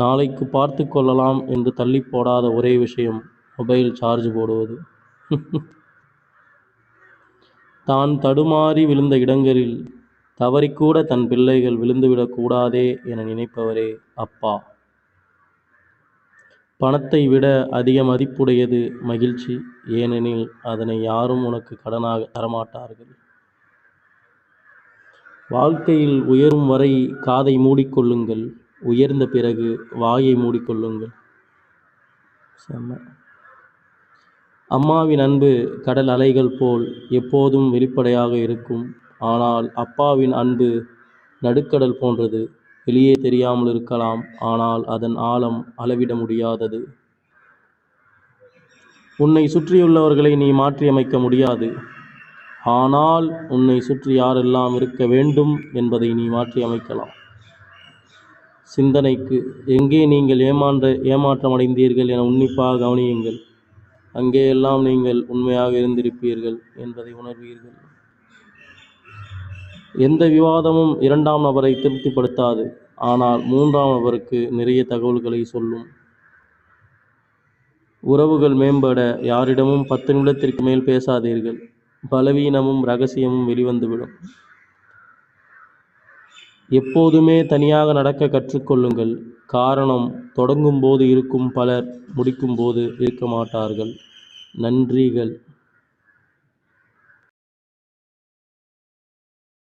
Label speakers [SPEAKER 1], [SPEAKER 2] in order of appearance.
[SPEAKER 1] நாளைக்கு பார்த்து கொள்ளலாம் என்று தள்ளி போடாத ஒரே விஷயம் மொபைல் சார்ஜ் போடுவது. தான் தடுமாறி விழுந்த இடங்களில் தவறிக்கூட தன் பிள்ளைகள் விழுந்துவிடக்கூடாதே என நினைப்பவரே அப்பா. பணத்தை விட அதிக மதிப்புடையது மகிழ்ச்சி ஏனெனில் அதனை யாரும் உனக்கு கடனாக தரமாட்டார்கள். வாழ்க்கையில் உயரும் வரை காதை மூடிக்கொள்ளுங்கள் உயர்ந்த பிறகு வாயை மூடிக்கொள்ளுங்கள். செம்ம. அம்மாவின் அன்பு கடல் அலைகள் போல் எப்போதும் வெளிப்படையாக இருக்கும். ஆனால் அப்பாவின் அன்பு நடுக்கடல் போன்றது. வெளியே தெரியாமல் இருக்கலாம். ஆனால் அதன் ஆழம் அளவிட முடியாதது. உன்னை சுற்றியுள்ளவர்களை நீ மாற்றியமைக்க முடியாது. ஆனால் உன்னை சுற்றி யாரெல்லாம் இருக்க வேண்டும் என்பதை நீ மாற்றி அமைக்கலாம் சிந்தனைக்கு எங்கே நீங்கள் ஏமாற்ற ஏமாற்றமடைந்தீர்கள் என உன்னிப்பாக கவனியுங்கள். அங்கேயெல்லாம் நீங்கள் உண்மையாக இருந்திருப்பீர்கள் என்பதை உணர்வீர்கள். எந்த விவாதமும் இரண்டாம் நபரை திருப்திப்படுத்தாது. ஆனால் மூன்றாம் நபருக்கு நிறைய தகவல்களை சொல்லும். உறவுகள் மேம்பட யாரிடமும் பத்து நிமிடத்திற்கு மேல் பேசாதீர்கள். பலவீனமும் ரகசியமும் வெளிவந்துவிடும். எப்போதுமே தனியாக நடக்க கற்றுக்கொள்ளுங்கள். காரணம் தொடங்கும் போது இருக்கும் பலர் முடிக்கும் போது இருக்க மாட்டார்கள். நன்றிகள்.